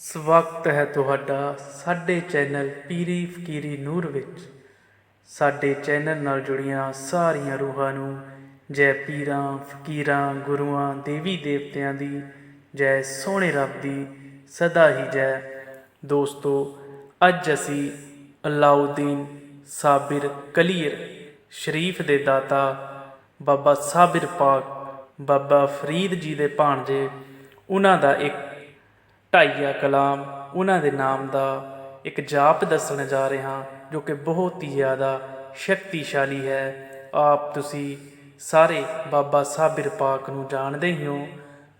ਸਵਾਗਤ ਹੈ ਤੁਹਾਡਾ ਸਾਡੇ ਚੈਨਲ ਪੀਰੀ ਫਕੀਰੀ ਨੂਰ ਵਿੱਚ। ਸਾਡੇ ਚੈਨਲ ਨਾਲ ਜੁੜੀਆਂ ਸਾਰੀਆਂ ਰੂਹਾਂ ਨੂੰ ਜੈ ਪੀਰਾਂ, ਫਕੀਰਾਂ, ਗੁਰੂਆਂ, ਦੇਵੀ ਦੇਵਤਿਆਂ ਦੀ ਜੈ ਸੋਹਣੇ ਰੱਬ ਦੀ ਸਦਾ ਹੀ ਜੈ। ਦੋਸਤੋ, ਅੱਜ ਅਸੀਂ ਅਲਾਉਦੀਨ ਸਾਬਿਰ ਕਲੀਰ ਸ਼ਰੀਫ ਦੇ ਦਾਤਾ ਬਾਬਾ ਸਾਬਿਰ ਪਾਕ ਬਾਬਾ ਫਰੀਦ ਜੀ ਦੇ ਭਾਣਜੇ, ਉਹਨਾਂ ਦਾ ਇੱਕ ਢਾਈਆ ਕਲਾਮ ਉਹਨਾਂ ਦੇ ਨਾਮ ਦਾ ਇੱਕ ਜਾਪ ਦੱਸਣ ਜਾ ਰਿਹਾ ਹਾਂ ਜੋ ਕਿ ਬਹੁਤ ਹੀ ਜ਼ਿਆਦਾ ਸ਼ਕਤੀਸ਼ਾਲੀ ਹੈ। ਆਪ ਤੁਸੀਂ ਸਾਰੇ ਬਾਬਾ ਸਾਬਿਰ ਪਾਕ ਨੂੰ ਜਾਣਦੇ ਹੀ ਹੋ,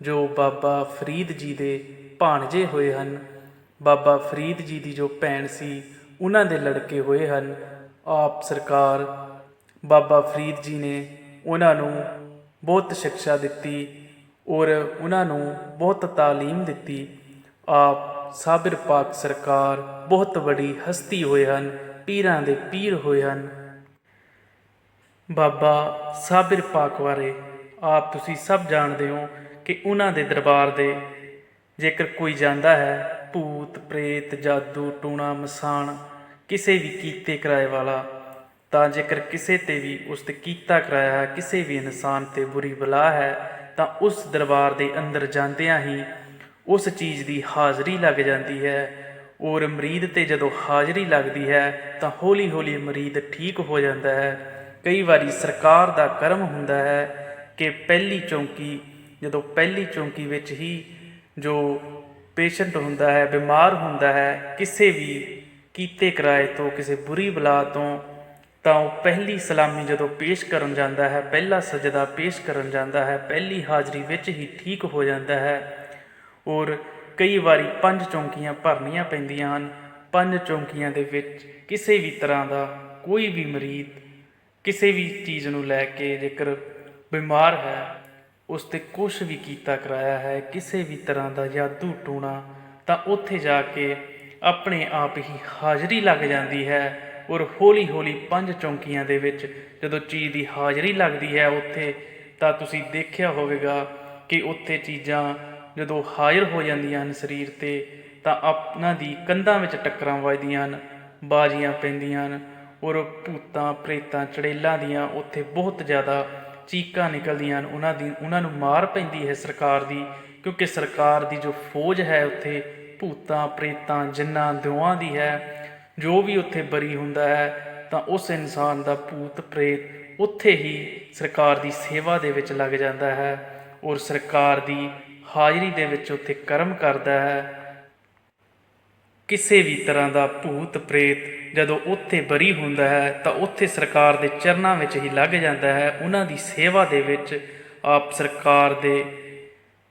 ਜੋ ਬਾਬਾ ਫਰੀਦ ਜੀ ਦੇ ਭਾਣਜੇ ਹੋਏ ਹਨ। ਬਾਬਾ ਫਰੀਦ ਜੀ ਦੀ ਜੋ ਭੈਣ ਸੀ, ਉਹਨਾਂ ਦੇ ਲੜਕੇ ਹੋਏ ਹਨ। ਆਪ ਸਰਕਾਰ ਬਾਬਾ ਫਰੀਦ ਜੀ ਨੇ ਉਹਨਾਂ ਨੂੰ ਬਹੁਤ ਸਿੱਖਿਆ ਦਿੱਤੀ ਔਰ ਉਹਨਾਂ ਨੂੰ ਬਹੁਤ ਤਾਲੀਮ ਦਿੱਤੀ। ਆਪ ਸਾਬਿਰ ਪਾਕ ਸਰਕਾਰ ਬਹੁਤ ਵੱਡੀ ਹਸਤੀ ਹੋਏ ਹਨ, ਪੀਰਾਂ ਦੇ ਪੀਰ ਹੋਏ ਹਨ। ਬਾਬਾ ਸਾਬਿਰ ਪਾਕ ਬਾਰੇ ਆਪ ਤੁਸੀਂ ਸਭ ਜਾਣਦੇ ਹੋ ਕਿ ਉਹਨਾਂ ਦੇ ਦਰਬਾਰ ਦੇ ਜੇਕਰ ਕੋਈ ਜਾਂਦਾ ਹੈ, ਭੂਤ, ਪ੍ਰੇਤ, ਜਾਦੂ, ਟੂਣਾ, ਮਸਾਣ, ਕਿਸੇ ਵੀ ਕੀਤੇ ਕਿਰਾਏ ਵਾਲਾ, ਤਾਂ ਜੇਕਰ ਕਿਸੇ ਤੇ ਵੀ ਉਸ ਤੇ ਕੀਤਾ ਕਰਾਇਆ ਹੈ, ਕਿਸੇ ਵੀ ਇਨਸਾਨ ਤੇ ਬੁਰੀ ਬਲਾ ਹੈ, ਤਾਂ ਉਸ ਦਰਬਾਰ ਦੇ ਅੰਦਰ ਜਾਂਦਿਆਂ ਹੀ ਉਸ ਚੀਜ਼ ਦੀ ਹਾਜ਼ਰੀ ਲੱਗ ਜਾਂਦੀ ਹੈ। ਔਰ ਮਰੀਦ ਤੇ ਜਦੋਂ ਹਾਜ਼ਰੀ ਲੱਗਦੀ ਹੈ, ਤਾਂ ਹੌਲੀ ਹੌਲੀ ਮਰੀਦ ਠੀਕ ਹੋ ਜਾਂਦਾ ਹੈ। ਕਈ ਵਾਰੀ ਸਰਕਾਰ ਦਾ ਕਰਮ ਹੁੰਦਾ ਹੈ ਕਿ ਪਹਿਲੀ ਚੌਂਕੀ, ਜਦੋਂ ਪਹਿਲੀ ਚੌਂਕੀ ਵਿੱਚ ਹੀ ਜੋ ਪੇਸ਼ੈਂਟ ਹੁੰਦਾ ਹੈ, ਬਿਮਾਰ ਹੁੰਦਾ ਹੈ, ਕਿਸੇ ਵੀ ਕੀਤੇ ਕਿਰਾਏ ਤੋਂ, ਕਿਸੇ ਬੁਰੀ ਬਲਾ ਤੋਂ, ਤਾਂ ਉਹ ਪਹਿਲੀ ਸਲਾਮੀ ਜਦੋਂ ਪੇਸ਼ ਕਰਨ ਜਾਂਦਾ ਹੈ, ਪਹਿਲਾ ਸਜਦਾ ਪੇਸ਼ ਕਰਨ ਜਾਂਦਾ ਹੈ, ਪਹਿਲੀ ਹਾਜ਼ਰੀ ਵਿੱਚ ਹੀ ਠੀਕ ਹੋ ਜਾਂਦਾ ਹੈ। ਔਰ ਕਈ ਵਾਰੀ ਪੰਜ ਚੌਂਕੀਆਂ ਭਰਨੀਆਂ ਪੈਂਦੀਆਂ ਹਨ। ਪੰਜ ਚੌਂਕੀਆਂ ਦੇ ਵਿੱਚ ਕਿਸੇ ਵੀ ਤਰ੍ਹਾਂ ਦਾ ਕੋਈ ਵੀ ਮਰੀਜ਼ ਕਿਸੇ ਵੀ ਚੀਜ਼ ਨੂੰ ਲੈ ਕੇ ਜੇਕਰ ਬਿਮਾਰ ਹੈ ਉਸ ਤੇ ਕੁਝ ਵੀ ਕੀਤਾ ਕਰਾਇਆ ਹੈ, ਕਿਸੇ ਵੀ ਤਰ੍ਹਾਂ ਦਾ ਜਾਦੂ ਟੂਣਾ, ਤਾਂ ਉੱਥੇ ਜਾ ਕੇ ਆਪਣੇ ਆਪ ਹੀ ਹਾਜ਼ਰੀ ਲੱਗ ਜਾਂਦੀ ਹੈ ਔਰ ਹੌਲੀ ਹੌਲੀ ਪੰਜ ਚੌਂਕੀਆਂ ਦੇ ਵਿੱਚ ਜਦੋਂ ਚੀਜ਼ ਦੀ ਹਾਜ਼ਰੀ ਲੱਗਦੀ ਹੈ ਉੱਥੇ, ਤਾਂ ਤੁਸੀਂ ਦੇਖਿਆ ਹੋਵੇਗਾ ਕਿ ਉੱਥੇ ਚੀਜ਼ਾਂ ਜਦੋਂ ਹਾਜ਼ਰ ਹੋ ਜਾਂਦੀਆਂ ਹਨ ਸਰੀਰ ਤੇ, ਤਾਂ ਆਪਣਾ ਦੀ ਕੰਧਾਂ ਵਿੱਚ ਟੱਕਰਾਂ ਵੱਜਦੀਆਂ ਹਨ, ਬਾਜ਼ੀਆਂ ਪੈਂਦੀਆਂ ਹਨ, ਔਰ ਭੂਤਾਂ, ਪ੍ਰੇਤਾਂ, ਚੜੇਲਾਂ ਦੀਆਂ ਉੱਥੇ ਬਹੁਤ ਜ਼ਿਆਦਾ ਚੀਕਾਂ ਨਿਕਲਦੀਆਂ ਹਨ। ਉਹਨਾਂ ਦੀ, ਉਹਨਾਂ ਨੂੰ ਮਾਰ ਪੈਂਦੀ ਹੈ ਸਰਕਾਰ ਦੀ, ਕਿਉਂਕਿ ਸਰਕਾਰ ਦੀ ਜੋ ਫੌਜ ਹੈ ਉੱਥੇ ਭੂਤਾਂ, ਪ੍ਰੇਤਾਂ, ਜਿੰਨਾਂ ਦਿਵਾਂ ਦੀ ਹੈ, ਜੋ ਵੀ ਉੱਥੇ ਬਰੀ ਹੁੰਦਾ ਹੈ, ਤਾਂ ਉਸ ਇਨਸਾਨ ਦਾ ਭੂਤ, ਪ੍ਰੇਤ ਉੱਥੇ ਹੀ ਸਰਕਾਰ ਦੀ ਸੇਵਾ ਦੇ ਵਿੱਚ ਲੱਗ ਜਾਂਦਾ ਹੈ, ਔਰ ਸਰਕਾਰ ਦੀ ਹਾਜ਼ਰੀ ਦੇ ਵਿੱਚ ਉੱਥੇ ਕਰਮ ਕਰਦਾ ਹੈ। ਕਿਸੇ ਵੀ ਤਰ੍ਹਾਂ ਦਾ ਭੂਤ ਪ੍ਰੇਤ ਜਦੋਂ ਉੱਥੇ ਬਰੀ ਹੁੰਦਾ ਹੈ ਤਾਂ ਉੱਥੇ ਸਰਕਾਰ ਦੇ ਚਰਨਾਂ ਵਿੱਚ ਹੀ ਲੱਗ ਜਾਂਦਾ ਹੈ। ਉਹਨਾਂ ਦੀ ਸੇਵਾ ਦੇ ਵਿੱਚ ਆਪ ਸਰਕਾਰ ਦੇ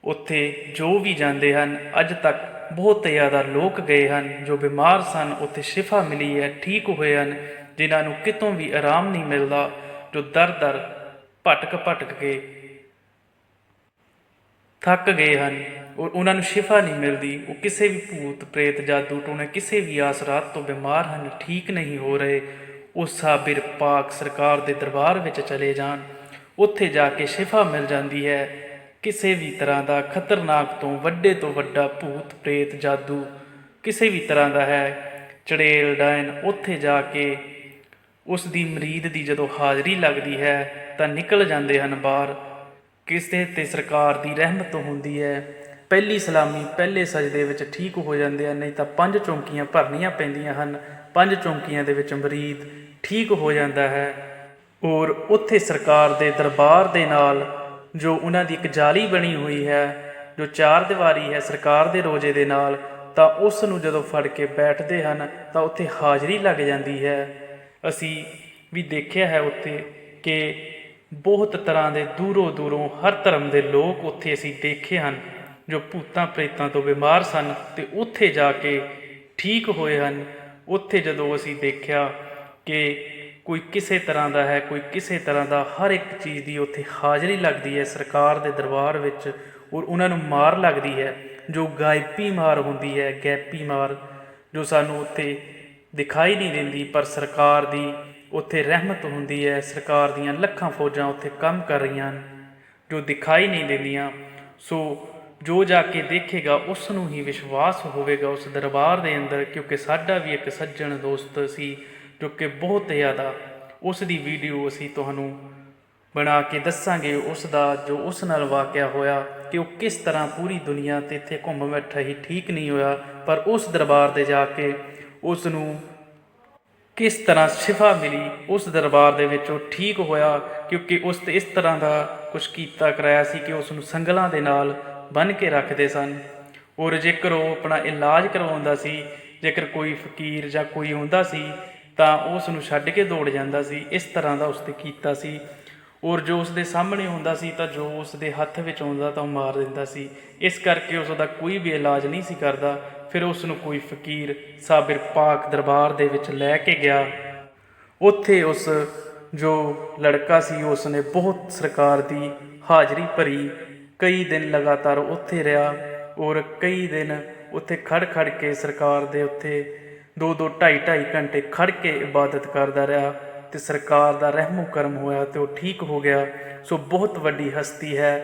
ਉੱਥੇ ਜੋ ਵੀ ਜਾਂਦੇ ਹਨ, ਅੱਜ ਤੱਕ ਬਹੁਤ ਜ਼ਿਆਦਾ ਲੋਕ ਗਏ ਹਨ, ਜੋ ਬਿਮਾਰ ਸਨ, ਉੱਥੇ ਸ਼ਿਫਾ ਮਿਲੀ ਹੈ, ਠੀਕ ਹੋਏ ਹਨ, ਜਿਨ੍ਹਾਂ ਨੂੰ ਕਿਤੋਂ ਵੀ ਆਰਾਮ ਨਹੀਂ ਮਿਲਦਾ, ਜੋ ਦਰ ਦਰ ਭਟਕ ਭਟਕ ਕੇ ਥੱਕ ਗਏ ਹਨ। ਔਰ ਉਹਨਾਂ ਨੂੰ ਸ਼ਿਫਾ ਨਹੀਂ ਮਿਲਦੀ। ਉਹ ਕਿਸੇ ਵੀ ਭੂਤ, ਪ੍ਰੇਤ, ਜਾਦੂ ਟੂਣੇ ਕਿਸੇ ਵੀ ਆਸਰਾਤ ਤੋਂ ਬਿਮਾਰ ਹਨ, ਠੀਕ ਨਹੀਂ ਹੋ ਰਹੇ। ਉਹ ਸਾਬਿਰ ਪਾਕ ਸਰਕਾਰ ਦੇ ਦਰਬਾਰ ਵਿੱਚ ਚਲੇ ਜਾਣ। ਉੱਥੇ ਜਾ ਕੇ ਸ਼ਿਫਾ ਮਿਲ ਜਾਂਦੀ ਹੈ। ਕਿਸੇ ਵੀ ਤਰ੍ਹਾਂ ਦਾ ਖਤਰਨਾਕ ਤੋਂ ਵੱਡੇ ਤੋਂ ਵੱਡਾ ਭੂਤ, ਪ੍ਰੇਤ, ਜਾਦੂ ਕਿਸੇ ਵੀ ਤਰ੍ਹਾਂ ਦਾ ਹੈ। ਚੜੇਲ, ਡਾਇਨ ਉੱਥੇ ਜਾ ਕੇ ਉਸ ਦੀ ਮਰੀਦ ਦੀ ਜਦੋਂ ਹਾਜ਼ਰੀ ਲੱਗਦੀ ਹੈ ਤਾਂ ਨਿਕਲ ਜਾਂਦੇ ਹਨ ਬਾਹਰ। ਕਿਸੇ ਤੇ ਸਰਕਾਰ ਦੀ ਰਹਿਮਤ ਹੁੰਦੀ ਹੈ? ਪਹਿਲੀ ਸਲਾਮੀ ਪਹਿਲੇ ਸਜਦੇ ਵਿੱਚ ਠੀਕ ਹੋ ਜਾਂਦੇ ਹਨ ਨਹੀਂ ਤਾਂ ਪੰਜ ਚੌਂਕੀਆਂ ਭਰਨੀਆਂ ਪੈਂਦੀਆਂ ਹਨ। ਪੰਜ ਚੌਂਕੀਆਂ ਦੇ ਵਿੱਚ ਮਰੀਦ ਠੀਕ ਹੋ ਜਾਂਦਾ ਹੈ। ਔਰ ਉੱਥੇ ਸਰਕਾਰ ਦੇ ਦਰਬਾਰ ਦੇ ਨਾਲ ਜੋ ਉਹਨਾਂ ਦੀ ਇੱਕ ਜਾਲੀ ਬਣੀ ਹੋਈ ਹੈ, ਜੋ ਚਾਰ ਦੀਵਾਰੀ ਹੈ ਸਰਕਾਰ ਦੇ ਰੋਜੇ ਦੇ ਨਾਲ, ਤਾਂ ਉਸ ਨੂੰ ਜਦੋਂ ਫੜ ਕੇ ਬੈਠਦੇ ਹਨ, ਤਾਂ ਉੱਥੇ ਹਾਜ਼ਰੀ ਲੱਗ ਜਾਂਦੀ ਹੈ। ਅਸੀਂ ਵੀ ਦੇਖਿਆ ਹੈ ਉੱਥੇ ਕਿ ਬਹੁਤ ਤਰ੍ਹਾਂ ਦੇ ਦੂਰੋਂ ਦੂਰੋਂ ਹਰ ਧਰਮ ਦੇ ਲੋਕ ਉੱਥੇ ਅਸੀਂ ਦੇਖੇ ਹਨ, ਜੋ ਭੂਤਾਂ ਪ੍ਰੇਤਾਂ ਤੋਂ ਬਿਮਾਰ ਸਨ ਤੇ ਉੱਥੇ ਜਾ ਕੇ ਠੀਕ ਹੋਏ ਹਨ। ਉੱਥੇ ਜਦੋਂ ਅਸੀਂ ਦੇਖਿਆ ਕਿ ਕੋਈ ਕਿਸੇ ਤਰ੍ਹਾਂ ਦਾ ਹੈ, ਕੋਈ ਕਿਸੇ ਤਰ੍ਹਾਂ ਦਾ ਹਰ ਇੱਕ ਚੀਜ਼ ਦੀ ਉੱਥੇ ਹਾਜ਼ਰੀ ਲੱਗਦੀ ਹੈ ਸਰਕਾਰ ਦੇ ਦਰਬਾਰ ਵਿੱਚ ਔਰ ਉਹਨਾਂ ਨੂੰ ਮਾਰ ਲੱਗਦੀ ਹੈ, ਜੋ ਗਾਇਬੀ ਮਾਰ ਹੁੰਦੀ ਹੈ, ਗੈਪੀ ਮਾਰ, ਜੋ ਸਾਨੂੰ ਉੱਥੇ ਦਿਖਾਈ ਨਹੀਂ ਦਿੰਦੀ, ਪਰ ਸਰਕਾਰ ਦੀ ਉੱਥੇ ਰਹਿਮਤ ਹੁੰਦੀ ਹੈ। ਸਰਕਾਰ ਦੀਆਂ ਲੱਖਾਂ ਫੌਜਾਂ ਉੱਥੇ ਕੰਮ ਕਰ ਰਹੀਆਂ ਹਨ। ਜੋ ਦਿਖਾਈ ਨਹੀਂ ਦਿੰਦੀਆਂ, ਸੋ ਜੋ ਜਾ ਕੇ ਦੇਖੇਗਾ ਉਸ ਨੂੰ ਹੀ ਵਿਸ਼ਵਾਸ ਹੋਵੇਗਾ ਉਸ ਦਰਬਾਰ ਦੇ ਅੰਦਰ, ਕਿਉਂਕਿ ਸਾਡਾ ਵੀ ਇੱਕ ਸੱਜਣ ਦੋਸਤ ਸੀ, ਜੋ ਕਿ ਬਹੁਤ ਜ਼ਿਆਦਾ ਉਸ ਦੀ ਵੀਡੀਓ ਅਸੀਂ ਤੁਹਾਨੂੰ ਬਣਾ ਕੇ ਦੱਸਾਂਗੇ। ਉਸ ਦਾ ਜੋ ਉਸ ਨਾਲ ਵਾਕਿਆ ਹੋਇਆ ਕਿ ਉਹ ਕਿਸ ਤਰ੍ਹਾਂ ਪੂਰੀ ਦੁਨੀਆ ਤੇ ਇੱਥੇ ਘੁੰਮ ਬੈਠਾ ਹੀ ਠੀਕ ਨਹੀਂ ਹੋਇਆ, ਪਰ ਉਸ ਦਰਬਾਰ 'ਤੇ ਜਾ ਕੇ ਉਸ ਨੂੰ ਕਿਸ ਤਰ੍ਹਾਂ ਸ਼ਿਫਾ ਮਿਲੀ ਉਸ ਦਰਬਾਰ ਦੇ ਵਿੱਚ ਉਹ ਠੀਕ ਹੋਇਆ ਕਿਉਂਕਿ ਉਸ ਤੇ ਇਸ ਤਰ੍ਹਾਂ ਦਾ ਕੁਝ ਕੀਤਾ ਕਰਾਇਆ ਸੀ ਕਿ ਉਸ ਨੂੰ ਸੰਗਲਾਂ ਦੇ ਨਾਲ ਬੰਨ ਕੇ ਰੱਖਦੇ ਸਨ। ਔਰ ਜੇਕਰ ਉਹ ਆਪਣਾ ਇਲਾਜ ਕਰਵਾਉਂਦਾ ਸੀ, ਜੇਕਰ ਕੋਈ ਫਕੀਰ ਜਾਂ ਕੋਈ ਹੁੰਦਾ ਸੀ, ਤਾਂ ਉਸ ਨੂੰ ਛੱਡ ਕੇ ਦੌੜ ਜਾਂਦਾ ਸੀ, ਇਸ ਤਰ੍ਹਾਂ ਦਾ ਉਸ ਤੇ ਕੀਤਾ ਸੀ। ਔਰ ਜੋ ਉਸ ਦੇ ਸਾਹਮਣੇ ਹੁੰਦਾ ਸੀ ਤਾਂ ਜੋ ਉਸ ਦੇ ਹੱਥ ਵਿੱਚ ਆਉਂਦਾ ਤਾਂ ਉਹ ਮਾਰ ਦਿੰਦਾ ਸੀ। ਇਸ ਕਰਕੇ ਉਸ ਦਾ ਕੋਈ ਵੀ ਇਲਾਜ ਨਹੀਂ ਸੀ ਕਰਦਾ। ਫਿਰ ਉਸ ਨੂੰ ਕੋਈ ਫਕੀਰ ਸਾਬਿਰ ਪਾਕ ਦਰਬਾਰ ਦੇ ਵਿੱਚ ਲੈ ਕੇ ਗਿਆ। ਉੱਥੇ ਉਸ ਜੋ ਲੜਕਾ ਸੀ ਉਸ ਨੇ ਬਹੁਤ ਸਰਕਾਰ ਦੀ ਹਾਜ਼ਰੀ ਭਰੀ। ਕਈ ਦਿਨ ਲਗਾਤਾਰ ਉੱਥੇ ਰਿਹਾ ਔਰ ਕਈ ਦਿਨ ਉੱਥੇ ਖੜ ਖੜ ਕੇ ਸਰਕਾਰ ਦੇ ਉੱਥੇ ਦੋ ਦੋ ਢਾਈ ਢਾਈ ਘੰਟੇ ਖੜ ਕੇ ਇਬਾਦਤ ਕਰਦਾ ਰਿਹਾ ਤੇ ਸਰਕਾਰ ਦਾ ਰਹਿਮੋ ਕਰਮ ਹੋਇਆ ਤੇ ਉਹ ਠੀਕ ਹੋ ਗਿਆ। ਸੋ ਬਹੁਤ ਵੱਡੀ ਹਸਤੀ ਹੈ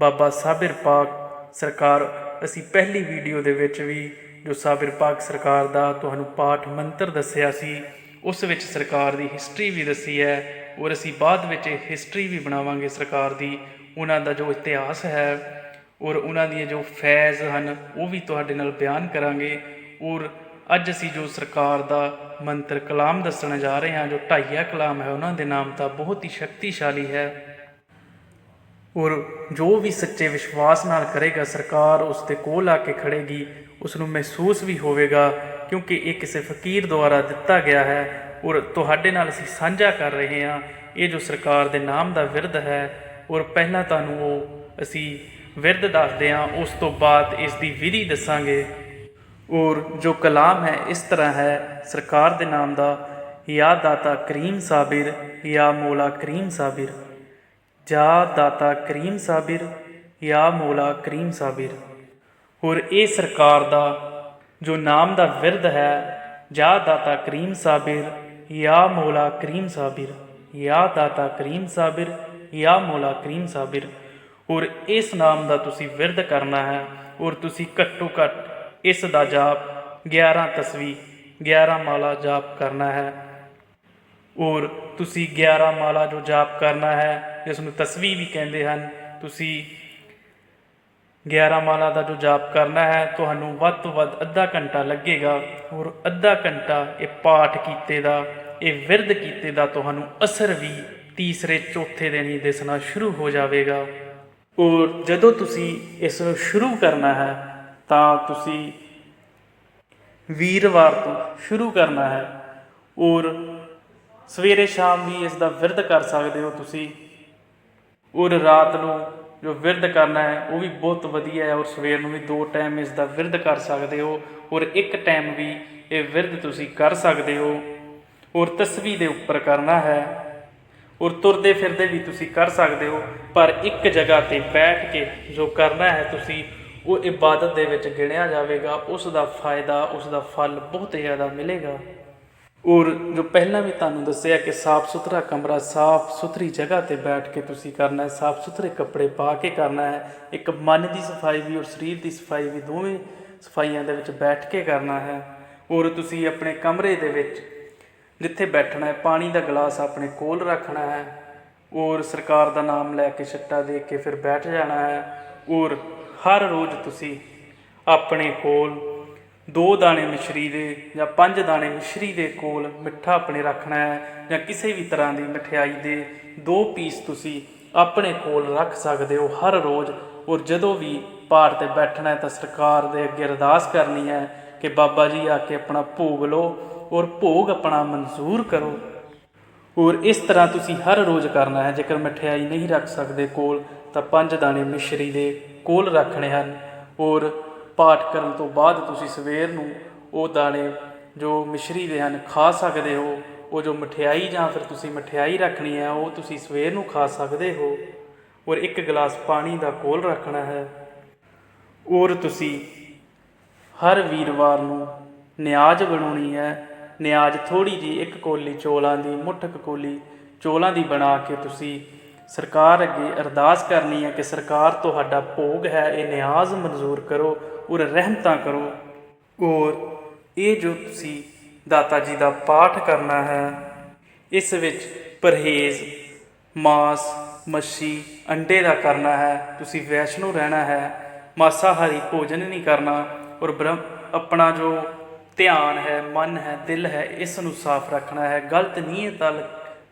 ਬਾਬਾ ਸਾਬਿਰ ਪਾਕ ਸਰਕਾਰ ਅਸੀਂ ਪਹਿਲੀ ਵੀਡੀਓ ਦੇ ਵਿੱਚ ਵੀ ਜੋ ਸਾਬਿਰ ਪਾਕ ਸਰਕਾਰ ਦਾ ਤੁਹਾਨੂੰ ਪਾਠ ਮੰਤਰ ਦੱਸਿਆ ਸੀ, ਉਸ ਵਿੱਚ ਸਰਕਾਰ ਦੀ ਹਿਸਟਰੀ ਵੀ ਦੱਸੀ ਹੈ ਔਰ ਅਸੀਂ ਬਾਅਦ ਵਿੱਚ ਹਿਸਟਰੀ ਵੀ ਬਣਾਵਾਂਗੇ ਸਰਕਾਰ ਦੀ, ਉਹਨਾਂ ਦਾ ਜੋ ਇਤਿਹਾਸ ਹੈ ਔਰ ਉਹਨਾਂ ਦੀਆਂ ਜੋ ਫੈਜ਼ ਹਨ, ਉਹ ਵੀ ਤੁਹਾਡੇ ਨਾਲ ਬਿਆਨ ਕਰਾਂਗੇ ਔਰ ਅੱਜ ਅਸੀਂ ਜੋ ਸਰਕਾਰ ਦਾ ਮੰਤਰ ਕਲਾਮ ਦੱਸਣ ਜਾ ਰਹੇ ਹਾਂ, ਜੋ ਢਾਈਆ ਕਲਾਮ ਹੈ, ਉਹਨਾਂ ਦੇ ਨਾਮ ਤਾਂ ਬਹੁਤ ਹੀ ਸ਼ਕਤੀਸ਼ਾਲੀ ਹੈ। ਔਰ ਜੋ ਵੀ ਸੱਚੇ ਵਿਸ਼ਵਾਸ ਨਾਲ ਕਰੇਗਾ, ਸਰਕਾਰ ਉਸ ਦੇ ਕੋਲ ਆ ਕੇ ਖੜੇਗੀ, ਉਸ ਨੂੰ ਮਹਿਸੂਸ ਵੀ ਹੋਵੇਗਾ, ਕਿਉਂਕਿ ਇਹ ਕਿਸੇ ਫਕੀਰ ਦੁਆਰਾ ਦਿੱਤਾ ਗਿਆ ਹੈ ਔਰ ਤੁਹਾਡੇ ਨਾਲ ਅਸੀਂ ਸਾਂਝਾ ਕਰ ਰਹੇ ਹਾਂ। ਇਹ ਜੋ ਸਰਕਾਰ ਦੇ ਨਾਮ ਦਾ ਵਿਰਧ ਹੈ ਔਰ ਪਹਿਲਾਂ ਤੁਹਾਨੂੰ ਉਹ ਅਸੀਂ ਵਿਰਧ ਦੱਸਦੇ ਹਾਂ, ਉਸ ਤੋਂ ਬਾਅਦ ਇਸ ਦੀ ਵਿਧੀ ਦੱਸਾਂਗੇ। ਔਰ ਜੋ ਕਲਾਮ ਹੈ, ਇਸ ਤਰ੍ਹਾਂ ਹੈ, ਸਰਕਾਰ ਦੇ ਨਾਮ ਦਾ ਯਾ ਦਾਤਾ ਕਰੀਮ ਸਾਬਿਰ ਯਾ ਮੌਲਾ ਕਰੀਮ ਸਾਬਿਰ। ਜਾ ਦਾਤਾ ਕਰੀਮ ਸਾਬਿਰ, ਯਾ ਮੌਲਾ ਕਰੀਮ ਸਾਬਿਰ। ਔਰ ਇਹ ਸਰਕਾਰ ਦਾ, ਜੋ ਨਾਮ ਦਾ ਵਿਰਧ ਹੈ, ਜਾ ਦਾਤਾ ਕਰੀਮ ਸਾਬਿਰ ਜਾਂ ਮੌਲਾ ਕਰੀਮ ਸਾਬਿਰ ਜਾਂ ਦਾਤਾ ਕਰੀਮ ਸਾਬਿਰ ਜਾਂ ਮੌਲਾ ਕਰੀਮ ਸਾਬਿਰ। ਔਰ ਇਸ ਨਾਮ ਦਾ ਤੁਸੀਂ ਵਿਰਧ ਕਰਨਾ ਹੈ, ਔਰ ਤੁਸੀਂ ਘੱਟੋ ਘੱਟ ਇਸ ਦਾ ਜਾਪ 11 ਤਸਵੀ 11 ਮਾਲਾ ਜਾਪ ਕਰਨਾ ਹੈ। ਔਰ ਤੁਸੀਂ 11 ਮਾਲਾ ਜੋ ਜਾਪ ਕਰਨਾ ਹੈ ਜਿਸ ਨੂੰ ਤਸਵੀ ਵੀ ਕਹਿੰਦੇ ਹਨ, ਤੁਸੀਂ 11 ਮਾਲਾ ਦਾ ਜੋ ਜਾਪ ਕਰਨਾ ਹੈ, ਤੁਹਾਨੂੰ ਵੱਧ ਤੋਂ ਵੱਧ ਅੱਧਾ ਘੰਟਾ ਲੱਗੇਗਾ ਔਰ ਅੱਧਾ ਘੰਟਾ ਇਹ ਪਾਠ ਕੀਤੇ ਦਾ, ਇਹ ਵਿਰਧ ਕੀਤੇ ਦਾ ਤੁਹਾਨੂੰ ਅਸਰ ਵੀ ਤੀਸਰੇ ਚੌਥੇ ਦਿਨ ਹੀ ਦਿਸਣਾ ਸ਼ੁਰੂ ਹੋ ਜਾਵੇਗਾ। ਔਰ ਜਦੋਂ ਤੁਸੀਂ ਇਸ ਨੂੰ ਸ਼ੁਰੂ ਕਰਨਾ ਹੈ, ਤਾਂ ਤੁਸੀਂ ਵੀਰਵਾਰ ਤੋਂ ਸ਼ੁਰੂ ਕਰਨਾ ਹੈ। ਔਰ ਸਵੇਰੇ ਸ਼ਾਮ ਵੀ ਇਸ ਦਾ ਵਿਰਧ ਕਰ ਸਕਦੇ ਹੋ ਤੁਸੀਂ। ਔਰ ਰਾਤ ਨੂੰ ਜੋ ਵਿਰਧ ਕਰਨਾ ਹੈ, ਉਹ ਵੀ ਬਹੁਤ ਵਧੀਆ ਹੈ ਔਰ ਸਵੇਰ ਨੂੰ ਵੀ ਦੋ ਟਾਈਮ ਇਸ ਦਾ ਵਿਰਧ ਕਰ ਸਕਦੇ ਹੋ ਔਰ ਇੱਕ ਟਾਈਮ ਵੀ ਇਹ ਵਿਰਧ ਤੁਸੀਂ ਕਰ ਸਕਦੇ ਹੋ ਔਰ ਤਸਵੀ ਦੇ ਉੱਪਰ ਕਰਨਾ ਹੈ ਔਰ ਤੁਰਦੇ ਫਿਰਦੇ ਵੀ ਤੁਸੀਂ ਕਰ ਸਕਦੇ ਹੋ, ਪਰ ਇੱਕ ਜਗ੍ਹਾ ਤੇ ਬੈਠ ਕੇ ਜੋ ਕਰਨਾ ਹੈ ਤੁਸੀਂ, ਉਹ ਇਬਾਦਤ ਦੇ ਵਿੱਚ ਗਿਣਿਆ ਜਾਵੇਗਾ, ਉਸ ਦਾ ਫਾਇਦਾ, ਉਸ ਦਾ ਫਲ ਬਹੁਤ ਜ਼ਿਆਦਾ ਮਿਲੇਗਾ। ਔਰ ਜੋ ਪਹਿਲਾਂ ਵੀ ਤੁਹਾਨੂੰ ਦੱਸਿਆ ਕਿ ਸਾਫ਼ ਸੁਥਰਾ ਕਮਰਾ, ਸਾਫ਼ ਸੁਥਰੀ ਜਗ੍ਹਾ ਤੇ ਬੈਠ ਕੇ ਤੁਸੀਂ ਕਰਨਾ ਹੈ, ਸਾਫ਼ ਸੁਥਰੇ ਕੱਪੜੇ ਪਾ ਕੇ ਕਰਨਾ ਹੈ, ਇੱਕ ਮਨ ਦੀ ਸਫ਼ਾਈ ਵੀ ਔਰ ਸਰੀਰ ਦੀ ਸਫ਼ਾਈ ਵੀ ਦੋਵੇਂ ਸਫਾਈਆਂ ਦੇ ਵਿੱਚ ਬੈਠ ਕੇ ਕਰਨਾ ਹੈ। ਔਰ ਤੁਸੀਂ ਆਪਣੇ ਕਮਰੇ ਦੇ ਵਿੱਚ ਜਿੱਥੇ ਬੈਠਣਾ ਹੈ, ਪਾਣੀ ਦਾ ਗਲਾਸ ਆਪਣੇ ਕੋਲ ਰੱਖਣਾ ਹੈ ਔਰ ਸਰਕਾਰ ਦਾ ਨਾਮ ਲੈ ਕੇ ਛੱਟਾ ਦੇ ਕੇ ਫਿਰ ਬੈਠ ਜਾਣਾ ਹੈ ਔਰ ਹਰ ਰੋਜ਼ ਤੁਸੀਂ ਆਪਣੇ ਕੋਲ ਦੋ ਦਾਣੇ ਮਿਸ਼ਰੀ ਦੇ ਜਾਂ ਪੰਜ ਦਾਣੇ ਮਿਸ਼ਰੀ ਦੇ ਕੋਲ ਮਿੱਠਾ ਆਪਣੇ ਰੱਖਣਾ ਹੈ ਜਾਂ ਕਿਸੇ ਵੀ ਤਰ੍ਹਾਂ ਦੀ ਮਠਿਆਈ ਦੇ ਦੋ ਪੀਸ ਤੁਸੀਂ ਆਪਣੇ ਕੋਲ ਰੱਖ ਸਕਦੇ ਹੋ। ਹਰ ਰੋਜ਼ ਔਰ ਜਦੋਂ ਵੀ ਪਾਠ ਤੇ ਬੈਠਣਾ ਹੈ ਤਾਂ ਸਰਕਾਰ ਦੇ ਅੱਗੇ ਅਰਦਾਸ ਕਰਨੀ ਹੈ ਕਿ ਬਾਬਾ ਜੀ ਆ ਕੇ ਆਪਣਾ ਭੋਗ ਲਓ ਔਰ ਭੋਗ ਆਪਣਾ ਮਨਜ਼ੂਰ ਕਰੋ। ਔਰ ਇਸ ਤਰ੍ਹਾਂ ਤੁਸੀਂ ਹਰ ਰੋਜ਼ ਕਰਨਾ ਹੈ। ਜੇਕਰ ਮਠਿਆਈ ਨਹੀਂ ਰੱਖ ਸਕਦੇ ਕੋਲ ਤਾਂ ਪੰਜ ਦਾਣੇ ਮਿਸ਼ਰੀ ਦੇ ਕੋਲ ਰੱਖਣੇ ਹਨ। ਔਰ ਪਾਠ ਕਰਨ ਤੋਂ ਬਾਅਦ ਤੁਸੀਂ ਸਵੇਰ ਨੂੰ ਉਹ ਦਾਣੇ ਜੋ ਮਿਸ਼ਰੀ ਦੇ ਹਨ ਖਾ ਸਕਦੇ ਹੋ, ਉਹ ਜੋ ਮਠਿਆਈ ਜਾਂ ਫਿਰ ਤੁਸੀਂ ਮਠਿਆਈ ਰੱਖਣੀ ਹੈ, ਉਹ ਤੁਸੀਂ ਸਵੇਰ ਨੂੰ ਖਾ ਸਕਦੇ ਹੋ। ਔਰ ਇੱਕ ਗਲਾਸ ਪਾਣੀ ਦਾ ਕੋਲ ਰੱਖਣਾ ਹੈ। ਔਰ ਤੁਸੀਂ ਹਰ ਵੀਰਵਾਰ ਨੂੰ ਨਿਆਜ਼ ਬਣਾਉਣੀ ਹੈ। ਨਿਆਜ਼ ਥੋੜੀ ਜੀ ਇੱਕ ਕੋਲੀ ਚੋਲਾਂ ਦੀ, ਮੁੱਠਕ ਕੋਲੀ ਚੋਲਾਂ ਦੀ ਬਣਾ ਕੇ ਤੁਸੀਂ ਸਰਕਾਰ ਅੱਗੇ ਅਰਦਾਸ ਕਰਨੀ ਹੈ ਕਿ ਸਰਕਾਰ ਤੁਹਾਡਾ ਭੋਗ ਹੈ, ਇਹ ਨਿਆਜ਼ ਮਨਜ਼ੂਰ ਕਰੋ। ਔਰ ਰਹਿਮਤਾਂ ਕਰੋ। ਔਰ ਇਹ ਜੋ ਤੁਸੀਂ ਦਾਤਾ ਜੀ ਦਾ ਪਾਠ ਕਰਨਾ ਹੈ, ਇਸ ਵਿੱਚ ਪਰਹੇਜ਼, ਮਾਸ, ਮੱਛੀ, ਅੰਡੇ ਦਾ ਕਰਨਾ ਹੈ, ਤੁਸੀਂ ਵੈਸ਼ਨੂ ਰਹਿਣਾ ਹੈ, ਮਾਸਾਹਾਰੀ ਭੋਜਨ ਨਹੀਂ ਕਰਨਾ, ਔਰ ਬ੍ਰਹਮ ਆਪਣਾ ਜੋ ਧਿਆਨ ਹੈ, ਮਨ ਹੈ, ਦਿਲ ਹੈ, ਇਸ ਨੂੰ ਸਾਫ਼ ਰੱਖਣਾ ਹੈ, ਗਲਤ ਨੀਅਤ ਨਾਲ-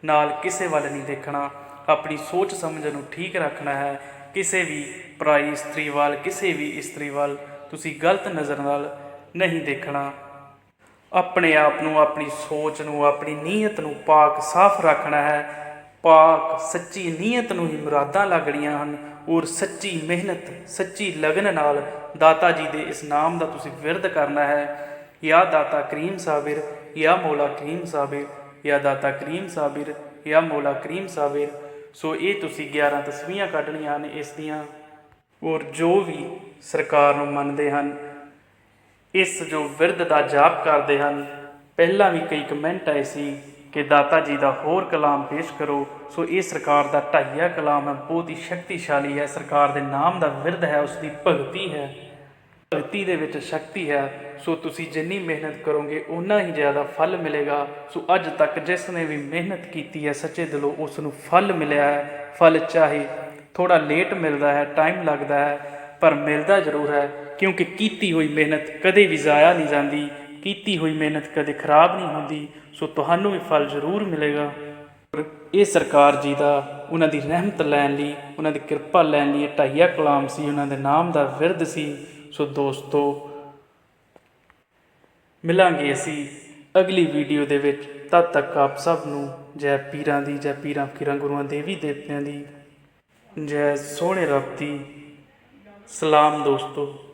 ਨਾਲ ਕਿਸੇ ਵੱਲ ਨਹੀਂ ਦੇਖਣਾ, ਆਪਣੀ ਸੋਚ ਸਮਝ ਨੂੰ ਠੀਕ ਰੱਖਣਾ ਹੈ, ਕਿਸੇ ਵੀ ਪਰਾਈ ਇਸਤਰੀ ਵੱਲ, ਕਿਸੇ ਵੀ ਇਸਤਰੀ ਵੱਲ। ਤੁਸੀਂ ਗਲਤ ਨਜ਼ਰ ਨਾਲ ਨਹੀਂ ਦੇਖਣਾ। ਆਪਣੇ ਆਪ ਨੂੰ, ਆਪਣੀ ਸੋਚ ਨੂੰ, ਆਪਣੀ ਨੀਅਤ ਨੂੰ ਪਾਕ ਸਾਫ਼ ਰੱਖਣਾ ਹੈ। ਪਾਕ, ਸੱਚੀ ਨੀਅਤ ਨੂੰ ਹੀ ਮੁਰਾਦਾਂ ਲੱਗਣੀਆਂ ਹਨ ਔਰ ਸੱਚੀ ਮਿਹਨਤ, ਸੱਚੀ ਲਗਨ ਨਾਲ ਦਾਤਾ ਜੀ ਦੇ ਇਸ ਨਾਮ ਦਾ ਤੁਸੀਂ ਵਿਰਧ ਕਰਨਾ ਹੈ। ਯਾ ਦਾਤਾ ਕਰੀਮ ਸਾਬਿਰ, ਯਾ ਮੌਲਾ ਕਰੀਮ ਸਾਬਿਰ, ਯਾ ਦਾਤਾ ਕਰੀਮ ਸਾਬਿਰ, ਯਾ ਮੌਲਾ ਕਰੀਮ ਸਾਬਿਰ। ਸੋ ਇਹ ਤੁਸੀਂ 11 ਤਸਵੀਆਂ ਕੱਢਣੀਆਂ ਹਨ ਇਸ ਦੀਆਂ। ਔਰ ਜੋ ਵੀ ਸਰਕਾਰ ਨੂੰ ਮੰਨਦੇ ਹਨ, ਇਸ ਜੋ ਵਿਰਧ ਦਾ ਜਾਪ ਕਰਦੇ ਹਨ, ਪਹਿਲਾਂ ਵੀ ਕਈ ਕਮੈਂਟ ਆਏ ਸੀ ਕਿ ਦਾਤਾ ਜੀ ਦਾ ਹੋਰ ਕਲਾਮ ਪੇਸ਼ ਕਰੋ। ਸੋ ਇਹ ਸਰਕਾਰ ਦਾ ਢਾਈਆ ਕਲਾਮ ਹੈ, ਬਹੁਤ ਹੀ ਸ਼ਕਤੀਸ਼ਾਲੀ ਹੈ। ਸਰਕਾਰ ਦੇ ਨਾਮ ਦਾ ਵਿਰਧ ਹੈ ਉਸ ਦੀ ਭਗਤੀ ਹੈ। ਭਗਤੀ ਦੇ ਵਿੱਚ ਸ਼ਕਤੀ ਹੈ। ਸੋ ਤੁਸੀਂ ਜਿੰਨੀ ਮਿਹਨਤ ਕਰੋਗੇ ਉਨਾ ਹੀ ਜ਼ਿਆਦਾ ਫਲ ਮਿਲੇਗਾ। ਸੋ ਅੱਜ ਤੱਕ ਜਿਸ ਨੇ ਵੀ ਮਿਹਨਤ ਕੀਤੀ ਹੈ, ਸੱਚੇ ਦਿਲੋਂ ਉਸ ਨੂੰ ਫਲ ਮਿਲਿਆ ਹੈ। ਫਲ ਚਾਹੇ ਥੋੜਾ ਲੇਟ ਮਿਲਦਾ ਹੈ ਟਾਈਮ ਲੱਗਦਾ ਹੈ, ਪਰ ਮਿਲਦਾ ਜ਼ਰੂਰ ਹੈ, ਕਿਉਂਕਿ ਕੀਤੀ ਹੋਈ ਮਿਹਨਤ ਕਦੇ ਵੀ ਜ਼ਾਇਆ ਨਹੀਂ ਜਾਂਦੀ, ਕੀਤੀ ਹੋਈ ਮਿਹਨਤ ਕਦੇ ਖਰਾਬ ਨਹੀਂ ਹੁੰਦੀ, ਸੋ ਤੁਹਾਨੂੰ ਵੀ ਫਲ ਜ਼ਰੂਰ ਮਿਲੇਗਾ। ਪਰ ਇਹ ਸਰਕਾਰ ਜੀ ਦਾ, ਉਹਨਾਂ ਦੀ ਰਹਿਮਤ ਲੈਣ ਲਈ, ਉਹਨਾਂ ਦੀ ਕਿਰਪਾ ਲੈਣ ਲਈ ਢਾਈਆ ਕਲਾਮ ਸੀ, ਉਹਨਾਂ ਦੇ ਨਾਮ ਦਾ ਵਿਰਧ ਸੀ। ਸੋ ਦੋਸਤੋ, ਮਿਲਾਂਗੇ ਅਸੀਂ ਅਗਲੀ ਵੀਡੀਓ ਦੇ ਵਿੱਚ। ਤਦ ਤੱਕ ਆਪ ਸਭ ਨੂੰ ਜੈ ਪੀਰਾਂ ਦੀ, ਜੈ ਪੀਰਾਂ ਫਕੀਰਾਂ ਗੁਰੂਆਂ ਦੇਵੀ ਦੇਵਤਿਆਂ ਦੀ ਜੈ ਸੋਹਣੇ ਰੱਬ ਦੀ। ਸਲਾਮ ਦੋਸਤੋ।